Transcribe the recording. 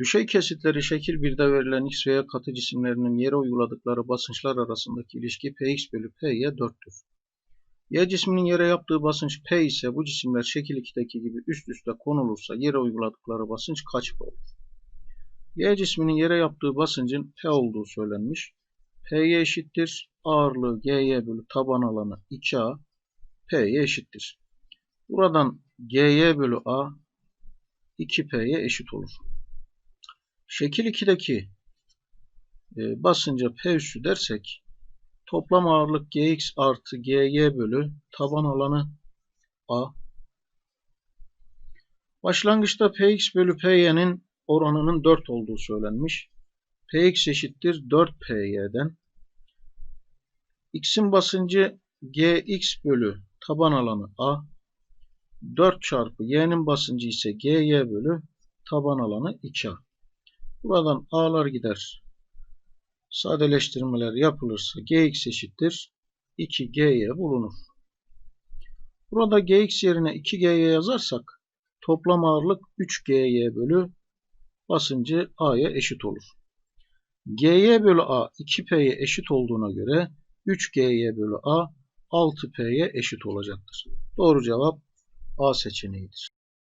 Düşey kesitleri şekil 1'de verilen x veya katı cisimlerinin yere uyguladıkları basınçlar arasındaki ilişki px bölü py 4'tür. Y cisminin yere yaptığı basınç P ise bu cisimler şekil 2'deki gibi üst üste konulursa yere uyguladıkları basınç kaç P olur? Y cisminin yere yaptığı basıncın P olduğu söylenmiş. P'ye eşittir. Ağırlığı GY bölü taban alanı 2A P'ye eşittir. Buradan GY bölü A 2P'ye eşit olur. Şekil 2'deki e, basınca P üssü dersek toplam ağırlık Gx artı Gy bölü taban alanı A. Başlangıçta Px bölü Py'nin oranının 4 olduğu söylenmiş. Px eşittir 4Py'den. X'in basıncı Gx bölü taban alanı A. 4 çarpı Y'nin basıncı ise Gy bölü taban alanı 2A. Buradan A'lar gider. Sadeleştirmeler yapılırsa Gx eşittir 2Gy bulunur. Burada Gx yerine 2Gy yazarsak toplam ağırlık 3Gy bölü basıncı A'ya eşit olur. Gy bölü A 2P'ye eşit olduğuna göre 3Gy bölü A 6P'ye eşit olacaktır. Doğru cevap A seçeneğidir.